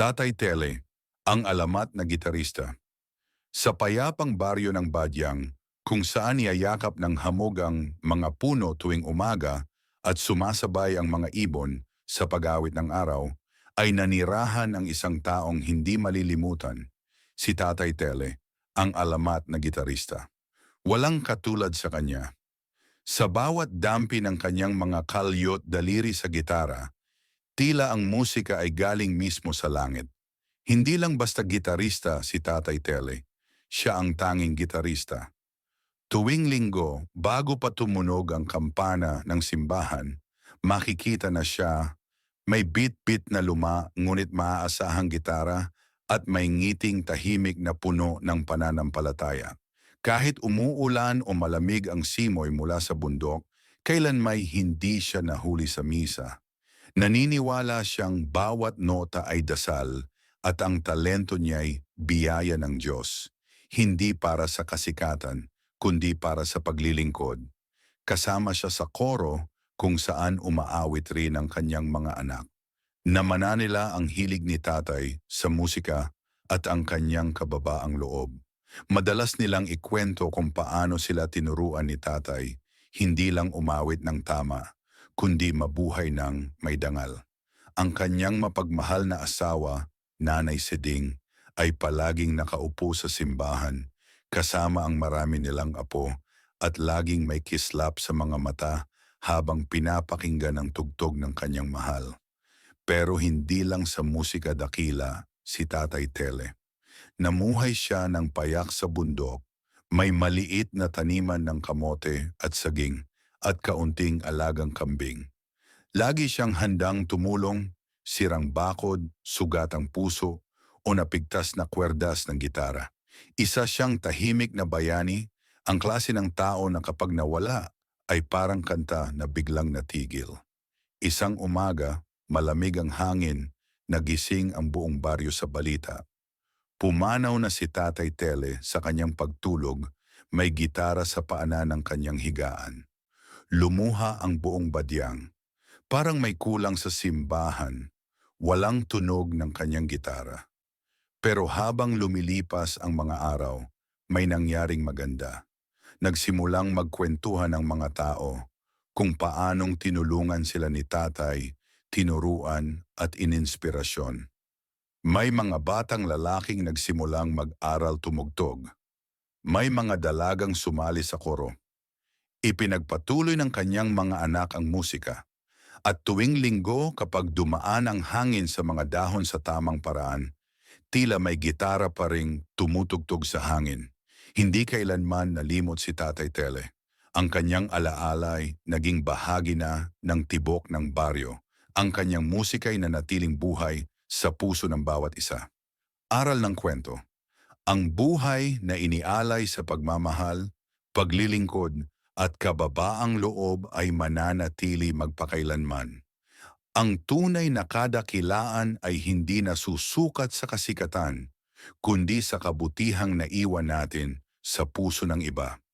Tatay Tele, ang alamat na gitarista. Sa payapang baryo ng Badyang, kung saan yayakap ng hamog ang mga puno tuwing umaga at sumasabay ang mga ibon sa pag-awit ng araw, ay nanirahan ang isang taong hindi malilimutan, si Tatay Tele, ang alamat na gitarista. Walang katulad sa kanya. Sa bawat dampi ng kanyang mga kalyot daliri sa gitara, tila ang musika ay galing mismo sa langit. Hindi lang basta gitarista si Tatay Tele, siya ang tanging gitarista. Tuwing linggo, bago pa tumunog ang kampana ng simbahan, makikita na siya may beat-beat na luma ngunit maaasahang gitara at may ngiting tahimik na puno ng pananampalataya. Kahit umuulan o malamig ang simoy mula sa bundok, kailan may hindi siya nahuli sa misa. Naniniwala siyang bawat nota ay dasal at ang talento niya'y biyaya ng Diyos, hindi para sa kasikatan, kundi para sa paglilingkod. Kasama siya sa koro kung saan umaawit rin ang kanyang mga anak. Namana nila ang hilig ni tatay sa musika at ang kanyang kababaang loob. Madalas nilang ikwento kung paano sila tinuruan ni tatay, hindi lang umawit ng tama, kundi mabuhay ng may dangal. Ang kanyang mapagmahal na asawa, Nanay Seding, ay palaging nakaupo sa simbahan, kasama ang marami nilang apo at laging may kislap sa mga mata habang pinapakinggan ang tugtog ng kanyang mahal. Pero hindi lang sa musika dakila si Tatay Tele. Namuhay siya ng payak sa bundok, may maliit na taniman ng kamote at saging at kaunting alagang kambing. Lagi siyang handang tumulong, sirang bakod, sugatang puso, o napigtas na kwerdas ng gitara. Isa siyang tahimik na bayani, ang klase ng tao na kapag nawala ay parang kanta na biglang natigil. Isang umaga, malamig ang hangin, nagising ang buong baryo sa balita. Pumanaw na si Tatay Tele sa kanyang pagtulog, may gitara sa paanan ng kanyang higaan. Lumuha ang buong badyang. Parang may kulang sa simbahan, walang tunog ng kanyang gitara. Pero habang lumilipas ang mga araw, may nangyaring maganda. Nagsimulang magkwentuhan ang mga tao kung paanong tinulungan sila ni tatay, tinuruan at ininspirasyon. May mga batang lalaking nagsimulang mag-aral tumugtog. May mga dalagang sumali sa koro. Ipinagpatuloy ng kanyang mga anak ang musika. At tuwing linggo kapag dumaan ang hangin sa mga dahon sa tamang paraan, tila may gitara pa ring tumutugtog sa hangin. Hindi kailanman nalimot si Tatay Tele. Ang kanyang alaalay naging bahagi na ng tibok ng baryo. Ang kanyang musika'y nanatiling buhay sa puso ng bawat isa. Aral ng kwento. Ang buhay na inialay sa pagmamahal, paglilingkod, at kababaang loob ay mananatili magpakailanman. Ang tunay na kadakilaan ay hindi nasusukat sa kasikatan, kundi sa kabutihang naiwan natin sa puso ng iba.